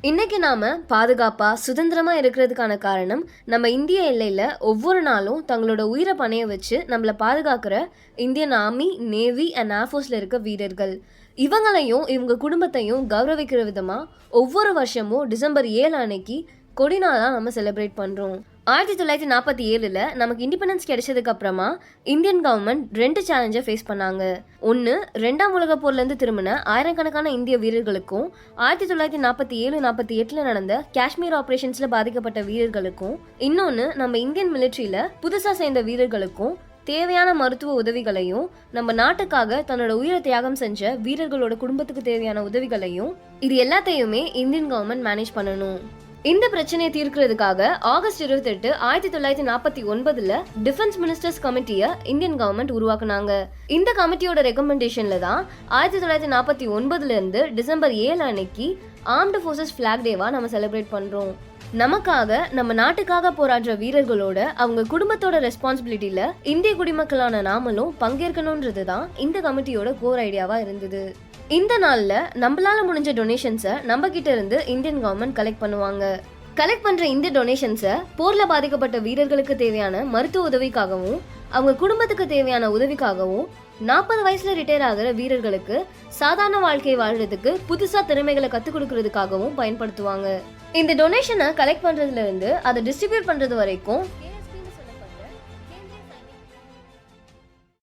இன்னைக்கு நாம பாதுகாப்பா சுதந்திரமா இருக்கிறதுக்கான காரணம் நம்ம இந்திய எல்லையில ஒவ்வொரு நாளும் தங்களோட உயிரை பணைய வச்சு நம்மள பாதுகாக்கிற இந்தியன் ஆர்மி நேவி அண்ட் ஏர்ஃபோர்ஸ்ல இருக்க வீரர்கள். இவங்களையும் இவங்க குடும்பத்தையும் கௌரவிக்கிற விதமா ஒவ்வொரு வருஷமும் டிசம்பர் ஏழு அன்னைக்கு கொடிநாளாக நம்ம செலிப்ரேட் பண்ணுறோம் ஆயிரத்தி தொள்ளாயிரத்தி நாற்பத்தி ஏழில் நமக்கு இண்டிபெண்டன்ஸ் கிடைச்சதுக்கு அப்புறமா இந்தியன் கவர்மெண்ட் ரெண்டு சேலஞ்சை ஃபேஸ் பண்ணாங்க. ஒன்று ரெண்டாம் உலக போர்லேருந்து திரும்பின ஆயிரக்கணக்கான இந்திய வீரர்களுக்கும் ஆயிரத்தி தொள்ளாயிரத்தி நாற்பத்தி ஏழு நாற்பத்தி எட்டில் நடந்த காஷ்மீர் ஆப்ரேஷன்ஸில் பாதிக்கப்பட்ட வீரர்களுக்கும் இன்னொன்று நம்ம இந்தியன் மிலிட்ரியில் புதுசாக சேர்ந்த வீரர்களுக்கும் தேவையான மருத்துவ உதவிகளையும் நம்ம நாட்டுக்காக தன்னோட உயிரை தியாகம் செஞ்ச வீரர்களோட குடும்பத்துக்கு தேவையான உதவிகளையும் இது எல்லாத்தையுமே இந்தியன் கவர்மெண்ட் மேனேஜ் பண்ணணும். இந்த பிரச்சனையை தீர்க்கிறதுக்காக ஆகஸ்ட் இருபத்தெட்டு ஆயிரத்தி தொள்ளாயிரத்தி நாற்பத்தி ஒன்பதுல டிஃபென்ஸ் மினிஸ்டர்ஸ் கமிட்டியை இந்தியன் கவர்மெண்ட் உருவாக்குனாங்க. இந்த கமிட்டியோட ரெக்கமெண்டேஷன்ல தான் ஆயிரத்தி தொள்ளாயிரத்தி நாற்பத்தி ஒன்பதுல இருந்து டிசம்பர் ஏழு அன்னைக்கு ஆர்ம்டு ஃபோர்ஸஸ் ஃபிளாக் டேவா நம்ம செலிப்ரேட் பண்றோம். நமக்காக நம்ம நாட்டுக்காக போராடுற வீரர்களோட அவங்க குடும்பத்தோட ரெஸ்பான்சிபிலிட்டியில இந்திய குடிமக்களான நாமளும் பங்கேற்கணுன்றது தான் இந்த கமிட்டியோட கோர் ஐடியாவா இருந்தது. இந்த நாளில் நம்மளால முடிஞ்ச டொனேஷன்ஸை நம்ம கிட்ட இருந்து இந்தியன் கவர்மெண்ட் கலெக்ட் பண்ணுவாங்க. கலெக்ட் பண்ணுற இந்த டொனேஷன்ஸை போரில் பாதிக்கப்பட்ட வீரர்களுக்கு தேவையான மருத்துவ உதவிக்காகவும் அவங்க குடும்பத்துக்கு தேவையான உதவிக்காகவும் நாற்பது வயசுல ரிட்டையர் ஆகிற வீரர்களுக்கு சாதாரண வாழ்க்கை வாழ்றதுக்கு புதுசா திறமைகளை கத்துக் கொடுக்கறதுக்காகவும் பயன்படுத்துவாங்க. இந்த டொனேஷனை கலெக்ட் பண்றதுல இருந்து அதை டிஸ்ட்ரிபியூட் பண்றது வரைக்கும்